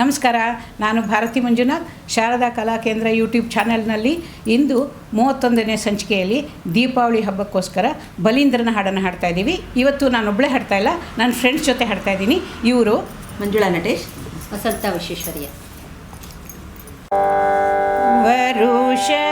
ನಮಸ್ಕಾರ, ನಾನು ಭಾರತಿ ಮಂಜುನಾಥ್, ಶಾರದಾ ಕಲಾ ಕೇಂದ್ರ ಯೂಟ್ಯೂಬ್ ಚಾನೆಲ್ನಲ್ಲಿ ಇಂದು ಮೂವತ್ತೊಂದನೇ ಸಂಚಿಕೆಯಲ್ಲಿ ದೀಪಾವಳಿ ಹಬ್ಬಕ್ಕೋಸ್ಕರ ಬಲೀಂದ್ರನ ಹಾಡನ್ನು ಹಾಡ್ತಾ ಇದ್ದೀವಿ. ಇವತ್ತು ನಾನೊಬ್ಬಳೇ ಹಾಡ್ತಾ ಇಲ್ಲ, ನನ್ನ ಫ್ರೆಂಡ್ಸ್ ಜೊತೆ ಹಾಡ್ತಾ ಇದ್ದೀನಿ. ಇವರು ಮಂಜುಳಾ ನಟೇಶ್, ವಸಂತ ವಿಶ್ವೇಶ್ವರಯ್ಯ ವರುಷಕ್ಕೆ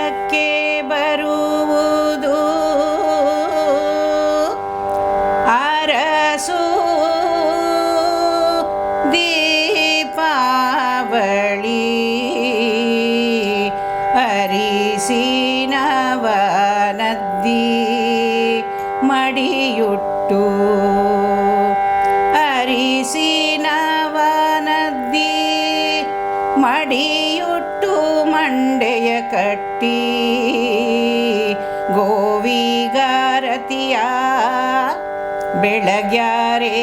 ಅರಿಸಿನವನದ್ದಿ ಮಡಿಯುಟ್ಟು ಅರಿಸಿನವನದ್ದಿ ಮಡಿಯುಟ್ಟು ಮಂಡೆಯ ಕಟ್ಟಿ ಗೋವಿಗಾರತಿಯ ಬೆಳಗ್ಯಾರೆ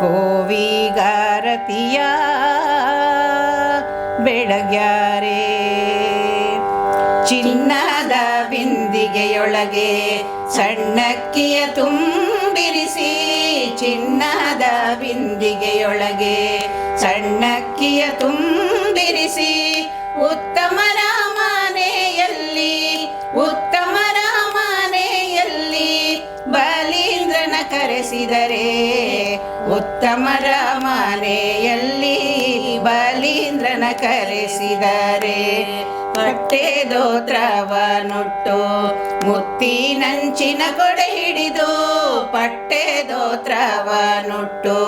ಗೋವಿಗಾರತಿಯ ಬೆಳಗ್ಯಾರೆ ಚಿನ್ನದ ಬಿಂದಿಗೆಯೊಳಗೆ ಸಣ್ಣಕ್ಕಿಯ ತುಂಬಿರಿಸಿ ಚಿನ್ನದ ಬಿಂದಿಗೆಯೊಳಗೆ ಸಣ್ಣಕ್ಕಿಯ ತುಂಬಿರಿಸಿ ಉತ್ತಮ ರಾಮನೆಯಲ್ಲಿ ಉತ್ತಮ ರಾಮನೆಯಲ್ಲಿ ಬಲೀಂದ್ರನ ಕರೆಸಿದರೆ ಉತ್ತಮ ಮನೆಯಲ್ಲಿ ಬಲೀಂದ್ರನ ಕರೆಸಿದರೆ ಹೊಟ್ಟೆ ದೋತ್ರವನುಟ್ಟು ಮುತ್ತಿನಂಚಿನ ಕೊಡೆ ಹಿಡಿದು ಪಟ್ಟೆ ದೋತ್ರವನುಟ್ಟು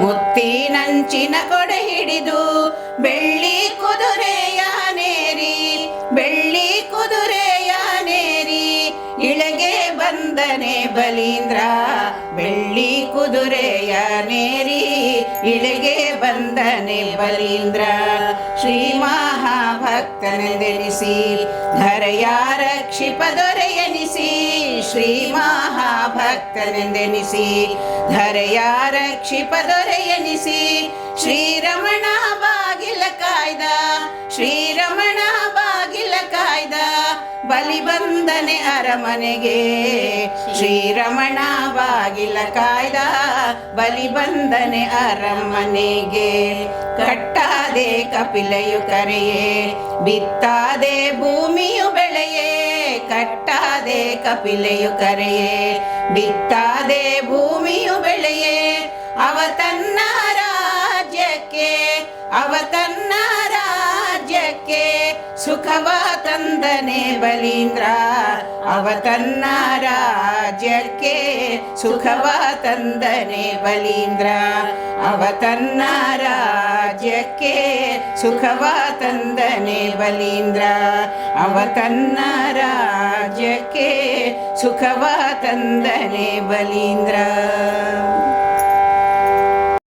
ಮುತ್ತಿನಂಚಿನ ಕೊಡೆ ಹಿಡಿದು ಬೆಳ್ಳಿ ಕುದುರೆಯ ಬಂದನೆ ಬಲೀಂದ್ರ, ಬೆಳ್ಳಿ ಕುದುರೆಯ ನೇರಿ ಇಳಿಗೆ ಬಂದನೆ ಬಲೀಂದ್ರ. ಶ್ರೀ ಮಹಾಭಕ್ತನೆಂದೆನಿಸಿ, ಧರೆಯಾರ ಕ್ಷಿಪದೊರೆಯನಿಸಿ ಶ್ರೀ ಮಹಾಭಕ್ತನೆಂದೆನಿಸಿ, ಧರೆಯಾರ ಕ್ಷಿಪದೊರೆಯನಿಸಿ ಶ್ರೀರಮಣ ಬಾಗಿಲ ಕಾಯ್ದ ಶ್ರೀರಮಣ ಬಲಿ ಬಂದನೆ ಅರಮನೆಗೆ. ಶ್ರೀರಮಣ ಬಾಗಿಲ ಕಾಯ್ದ ಬಲಿ ಬಂದನೆ ಅರಮನೆಗೆ. ಕಟ್ಟಾದೆ ಕಪಿಲೆಯು ಕರೆಯೇ, ಬಿತ್ತಾದೆ ಭೂಮಿಯು ಬೆಳೆಯೇ. ಕಟ್ಟಾದೆ ಕಪಿಲೆಯು ಕರೆಯೇ, ಬಿತ್ತಾದೆ ಭೂಮಿಯು ಬೆಳೆಯೇ. ಅವತನ್ನ ರಾಜ್ಯಕ್ಕೆ, ಅವ ತನ್ನ ರಾಜ್ಯಕ್ಕೆ ಸುಖವ ತಂದನೆ ಬಲೀಂದ್ರ, ಅವ ತನ್ನ ರಾಜ್ಯಕ್ಕೆ ಸುಖವ ತಂದನೆ ಬಲೀಂದ್ರ, ಅವ ತನ್ನ ರಾಜ್ಯಕ್ಕೆ ಸುಖವ ತಂದನೆ ಬಲೀಂದ್ರ, ಅವ ತನ್ನ ರಾಜ್ಯಕ್ಕೆ ಸುಖವ ತಂದನೆ ಬಲೀಂದ್ರ.